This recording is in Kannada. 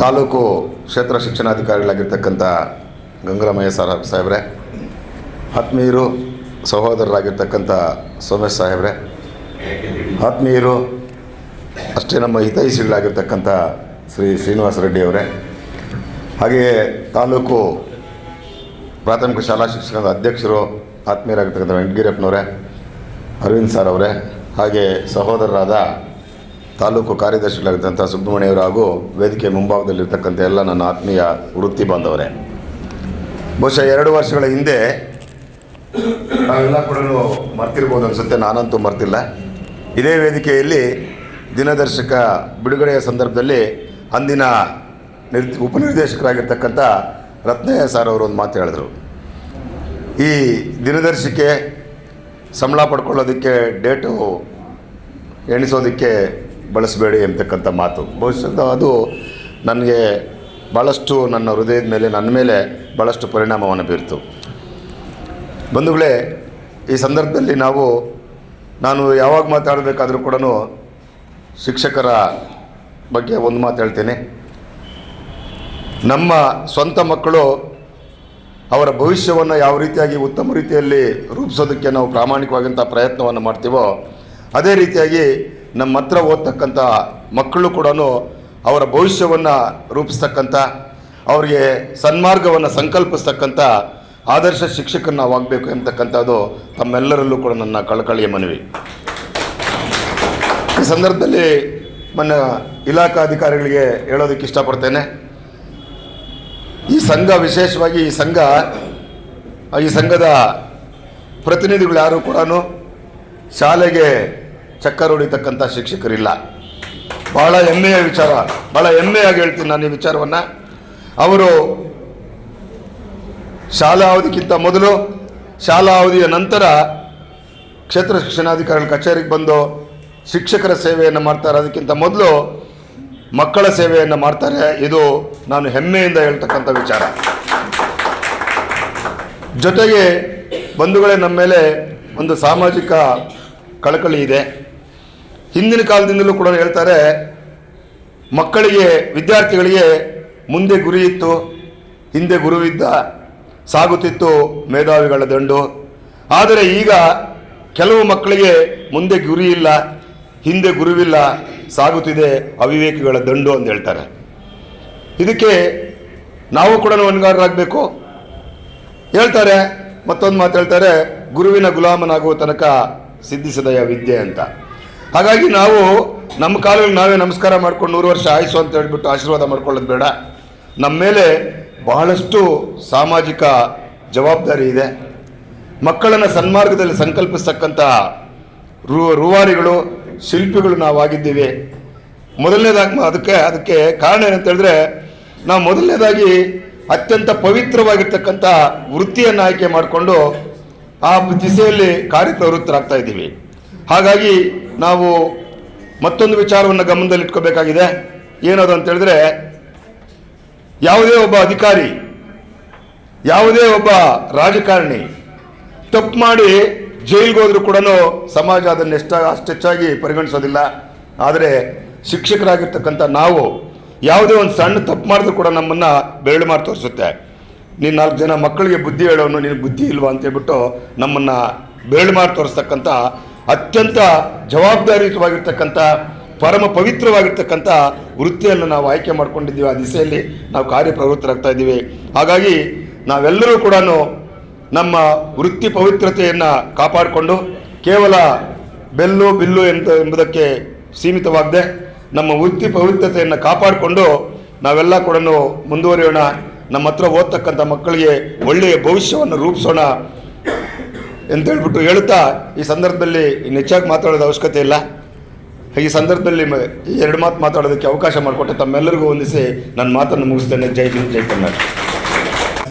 ತಾಲೂಕು ಕ್ಷೇತ್ರ ಶಿಕ್ಷಣಾಧಿಕಾರಿಗಳಾಗಿರ್ತಕ್ಕಂಥ ಗಂಗರಾಮಯ್ಯ ಸರ್ ಸಾಹೇಬ್ರೆ, ಆತ್ಮೀಯರು, ಸಹೋದರರಾಗಿರ್ತಕ್ಕಂಥ ಸೋಮೇಶ್ ಸಾಹೇಬ್ರೆ, ಆತ್ಮೀಯರು, ಅಷ್ಟೇ ನಮ್ಮ ಹಿತೈಷಿಗಳಾಗಿರ್ತಕ್ಕಂಥ ಶ್ರೀ ಶ್ರೀನಿವಾಸ ರೆಡ್ಡಿ ಅವರೇ, ಹಾಗೆಯೇ ತಾಲೂಕು ಪ್ರಾಥಮಿಕ ಶಾಲಾ ಶಿಕ್ಷಣದ ಅಧ್ಯಕ್ಷರು, ಆತ್ಮೀಯರಾಗಿರ್ತಕ್ಕಂಥ ವೆಂಕಟಗಿರಪ್ಪನವರೇ ಅರವಿಂದ್ ಸರ್ ಅವರೇ ಹಾಗೆ ಸಹೋದರರಾದ ತಾಲೂಕು ಕಾರ್ಯದರ್ಶಿಗಳಾಗಿದ್ದಂಥ ಸುಬ್ರಹ್ಮಣ್ಯವರು ಹಾಗೂ ವೇದಿಕೆ ಮುಂಭಾಗದಲ್ಲಿರ್ತಕ್ಕಂಥ ಎಲ್ಲ ನನ್ನ ಆತ್ಮೀಯ ವೃತ್ತಿ ಬಾಂಧವರೇ. ಬಹುಶಃ ಎರಡು ವರ್ಷಗಳ ಹಿಂದೆ ನಾವೆಲ್ಲ ಕೂಡ ಮರ್ತಿರ್ಬೋದು ಅನಿಸುತ್ತೆ, ನಾನಂತೂ ಮರ್ತಿಲ್ಲ. ಇದೇ ವೇದಿಕೆಯಲ್ಲಿ ದಿನದರ್ಶಕ ಬಿಡುಗಡೆಯ ಸಂದರ್ಭದಲ್ಲಿ ಅಂದಿನ ನಿರ್ ಉಪನಿರ್ದೇಶಕರಾಗಿರ್ತಕ್ಕಂಥ ರತ್ನಯ್ಯ ಸರ್ ಅವರು ಒಂದು ಮಾತು ಹೇಳಿದರು. ಈ ದಿನದರ್ಶಿಕೆ ಸಂಬಳ ಪಡ್ಕೊಳ್ಳೋದಕ್ಕೆ, ಡೇಟು ಎಣಿಸೋದಕ್ಕೆ ಬಳಸಬೇಡಿ ಅಂತಕ್ಕಂಥ ಮಾತು. ಬಹುಶಃ ಅದು ನನಗೆ ಭಾಳಷ್ಟು ನನ್ನ ಹೃದಯದ ಮೇಲೆ, ನನ್ನ ಮೇಲೆ ಭಾಳಷ್ಟು ಪರಿಣಾಮವನ್ನು ಬೀರ್ತು. ಬಂಧುಗಳೇ, ಈ ಸಂದರ್ಭದಲ್ಲಿ ನಾವು, ನಾನು ಯಾವಾಗ ಮಾತಾಡಬೇಕಾದ್ರೂ ಕೂಡ ಶಿಕ್ಷಕರ ಬಗ್ಗೆ ಒಂದು ಮಾತು ಹೇಳ್ತೇನೆ. ನಮ್ಮ ಸ್ವಂತ ಮಕ್ಕಳು ಅವರ ಭವಿಷ್ಯವನ್ನು ಯಾವ ರೀತಿಯಾಗಿ ಉತ್ತಮ ರೀತಿಯಲ್ಲಿ ರೂಪಿಸೋದಕ್ಕೆ ನಾವು ಪ್ರಾಮಾಣಿಕವಾದಂಥ ಪ್ರಯತ್ನವನ್ನು ಮಾಡ್ತೀವೋ, ಅದೇ ರೀತಿಯಾಗಿ ನಮ್ಮ ಹತ್ರ ಓದ್ತಕ್ಕಂಥ ಮಕ್ಕಳು ಕೂಡ ಅವರ ಭವಿಷ್ಯವನ್ನು ರೂಪಿಸ್ತಕ್ಕಂಥ ಅವರಿಗೆ ಸನ್ಮಾರ್ಗವನ್ನು ಸಂಕಲ್ಪಿಸ್ತಕ್ಕಂಥ ಆದರ್ಶ ಶಿಕ್ಷಕರು ನಾವು ಆಗಬೇಕು ಎಂಬತಕ್ಕಂಥದ್ದು ತಮ್ಮೆಲ್ಲರಲ್ಲೂ ಕೂಡ ನನ್ನ ಕಳಕಳಿಯ ಮನವಿ. ಈ ಸಂದರ್ಭದಲ್ಲಿ ನನ್ನ ಇಲಾಖಾ ಅಧಿಕಾರಿಗಳಿಗೆ ಹೇಳೋದಕ್ಕೆ ಇಷ್ಟಪಡ್ತೇನೆ. ಈ ಸಂಘ ವಿಶೇಷವಾಗಿ ಈ ಸಂಘ, ಈ ಸಂಘದ ಪ್ರತಿನಿಧಿಗಳು ಯಾರು ಕೂಡ ಶಾಲೆಗೆ ಚಕ್ಕರ್ ಹೊಡಿತಕ್ಕಂಥ ಶಿಕ್ಷಕರಿಲ್ಲ. ಭಾಳ ಹೆಮ್ಮೆಯ ವಿಚಾರ. ಭಾಳ ಹೆಮ್ಮೆಯಾಗಿ ಹೇಳ್ತೀನಿ ನಾನು ಈ ವಿಚಾರವನ್ನು. ಅವರು ಶಾಲಾ ಅವಧಿಗಿಂತ ಮೊದಲು ಶಾಲಾ ಅವಧಿಯ ನಂತರ ಕ್ಷೇತ್ರ ಶಿಕ್ಷಣಾಧಿಕಾರಿಗಳ ಕಚೇರಿಗೆ ಬಂದು ಶಿಕ್ಷಕರ ಸೇವೆಯನ್ನು ಮಾಡ್ತಾರೆ. ಅದಕ್ಕಿಂತ ಮೊದಲು ಮಕ್ಕಳ ಸೇವೆಯನ್ನು ಮಾಡ್ತಾರೆ. ಇದು ನಾನು ಹೆಮ್ಮೆಯಿಂದ ಹೇಳ್ತಕ್ಕಂಥ ವಿಚಾರ. ಜೊತೆಗೆ ಬಂಧುಗಳೇ, ನಮ್ಮ ಮೇಲೆ ಒಂದು ಸಾಮಾಜಿಕ ಕಳಕಳಿ ಇದೆ. ಹಿಂದಿನ ಕಾಲದಿಂದಲೂ ಕೂಡ ಹೇಳ್ತಾರೆ, ಮಕ್ಕಳಿಗೆ, ವಿದ್ಯಾರ್ಥಿಗಳಿಗೆ ಮುಂದೆ ಗುರಿ ಇತ್ತು, ಹಿಂದೆ ಗುರುವಿದ್ದ, ಸಾಗುತ್ತಿತ್ತು ಮೇಧಾವಿಗಳ ದಂಡು. ಆದರೆ ಈಗ ಕೆಲವು ಮಕ್ಕಳಿಗೆ ಮುಂದೆ ಗುರಿ ಇಲ್ಲ, ಹಿಂದೆ ಗುರುವಿಲ್ಲ, ಸಾಗುತ್ತಿದೆ ಅವಿವೇಕಿಗಳ ದಂಡು ಅಂತ ಹೇಳ್ತಾರೆ. ಇದಕ್ಕೆ ನಾವು ಕೂಡ ಹೊಣೆಗಾರರಾಗಬೇಕು ಹೇಳ್ತಾರೆ, ಮತ್ತೊಂದು ಮಾತು ಹೇಳ್ತಾರೆ, ಗುರುವಿನ ಗುಲಾಮನಾಗುವ ತನಕ ಸಿದ್ಧಿಸದಯ ವಿದ್ಯೆ ಅಂತ. ಹಾಗಾಗಿ ನಾವು ನಮ್ಮ ಕಾಲಲ್ಲಿ ನಾವೇ ನಮಸ್ಕಾರ ಮಾಡ್ಕೊಂಡು ನೂರು ವರ್ಷ ಆಯಿಸು ಅಂತ ಹೇಳ್ಬಿಟ್ಟು ಆಶೀರ್ವಾದ ಮಾಡ್ಕೊಳ್ಳೋದು ಬೇಡ. ನಮ್ಮ ಮೇಲೆ ಬಹಳಷ್ಟು ಸಾಮಾಜಿಕ ಜವಾಬ್ದಾರಿ ಇದೆ. ಮಕ್ಕಳನ್ನು ಸನ್ಮಾರ್ಗದಲ್ಲಿ ಸಂಕಲ್ಪಿಸ್ತಕ್ಕಂಥ ರು, ರೂವಾರಿಗಳು, ಶಿಲ್ಪಿಗಳು ನಾವಾಗಿದ್ದೀವಿ. ಮೊದಲನೇದಾಗಿ ಅದಕ್ಕೆ ಅದಕ್ಕೆ ಕಾರಣ ಏನಂತ ಹೇಳಿದ್ರೆ, ನಾವು ಮೊದಲನೇದಾಗಿ ಅತ್ಯಂತ ಪವಿತ್ರವಾಗಿರ್ತಕ್ಕಂಥ ವೃತ್ತಿಯನ್ನು ಆಯ್ಕೆ ಮಾಡಿಕೊಂಡು ಆ ದಿಸೆಯಲ್ಲಿ ಕಾರ್ಯಪ್ರವೃತ್ತರಾಗ್ತಾ ಇದ್ದೀವಿ. ಹಾಗಾಗಿ ನಾವು ಮತ್ತೊಂದು ವಿಚಾರವನ್ನು ಗಮನದಲ್ಲಿಟ್ಕೋಬೇಕಾಗಿದೆ. ಏನದು ಅಂತ ಹೇಳಿದ್ರೆ, ಯಾವುದೇ ಒಬ್ಬ ಅಧಿಕಾರಿ, ಯಾವುದೇ ಒಬ್ಬ ರಾಜಕಾರಣಿ ತಪ್ಪು ಮಾಡಿ ಜೈಲಿಗೆ ಹೋದ್ರೂ ಕೂಡ ಸಮಾಜ ಅದನ್ನು ಎಷ್ಟ ಅಷ್ಟೆಚ್ಚಾಗಿ ಪರಿಗಣಿಸೋದಿಲ್ಲ. ಆದರೆ ಶಿಕ್ಷಕರಾಗಿರ್ತಕ್ಕಂಥ ನಾವು ಯಾವುದೇ ಒಂದು ಸಣ್ಣ ತಪ್ಪು ಮಾಡಿದ್ರು ಕೂಡ ನಮ್ಮನ್ನು ಬೆರಳು ಮಾಡಿ ತೋರಿಸುತ್ತೆ. ನೀನು ನಾಲ್ಕು ಜನ ಮಕ್ಕಳಿಗೆ ಬುದ್ಧಿ ಹೇಳೋನು ನಿನಗೆ ಬುದ್ಧಿ ಇಲ್ವಾ ಅಂತ ಹೇಳ್ಬಿಟ್ಟು ನಮ್ಮನ್ನು ಬೆರಳು ಮಾಡಿ ತೋರಿಸ್ತಕ್ಕಂಥ ಅತ್ಯಂತ ಜವಾಬ್ದಾರಿಯುತವಾಗಿರ್ತಕ್ಕಂಥ, ಪರಮ ಪವಿತ್ರವಾಗಿರ್ತಕ್ಕಂಥ ವೃತ್ತಿಯನ್ನು ನಾವು ಆಯ್ಕೆ ಮಾಡ್ಕೊಂಡಿದ್ದೀವಿ. ಆ ದಿಸೆಯಲ್ಲಿ ನಾವು ಕಾರ್ಯಪ್ರವೃತ್ತರಾಗ್ತಾ ಇದ್ದೀವಿ. ಹಾಗಾಗಿ ನಾವೆಲ್ಲರೂ ಕೂಡ ನಮ್ಮ ವೃತ್ತಿ ಪವಿತ್ರತೆಯನ್ನು ಕಾಪಾಡಿಕೊಂಡು ಕೇವಲ ಬೆಲ್ಲು, ಬಿಲ್ಲು ಎಂತ ಎಂಬುದಕ್ಕೆ ಸೀಮಿತವಾಗದೆ ನಮ್ಮ ವೃತ್ತಿ ಪವಿತ್ರತೆಯನ್ನು ಕಾಪಾಡಿಕೊಂಡು ನಾವೆಲ್ಲ ಕೂಡ ಮುಂದುವರಿಯೋಣ. ನಮ್ಮ ಹತ್ರ ಓದ್ತಕ್ಕಂಥ ಮಕ್ಕಳಿಗೆ ಒಳ್ಳೆಯ ಭವಿಷ್ಯವನ್ನು ರೂಪಿಸೋಣ. ಅಂತ ಹೇಳ್ಬಿಟ್ಟು ಹೇಳ್ತಾ, ಈ ಸಂದರ್ಭದಲ್ಲಿ ಹೆಚ್ಚಾಗಿ ಮಾತಾಡೋದು ಅವಶ್ಯಕತೆ ಇಲ್ಲ. ಈ ಸಂದರ್ಭದಲ್ಲಿ ಎರಡು ಮಾತು ಮಾತಾಡೋದಕ್ಕೆ ಅವಕಾಶ ಮಾಡಿಕೊಟ್ಟೆ ತಮ್ಮೆಲ್ಲರಿಗೂ ಹೊಂದಿಸಿ ನನ್ನ ಮಾತನ್ನು ಮುಗಿಸ್ತೇನೆ. ಜೈ ಹಿಂದ್, ಜೈ ಕರ್ನಾಟಕ.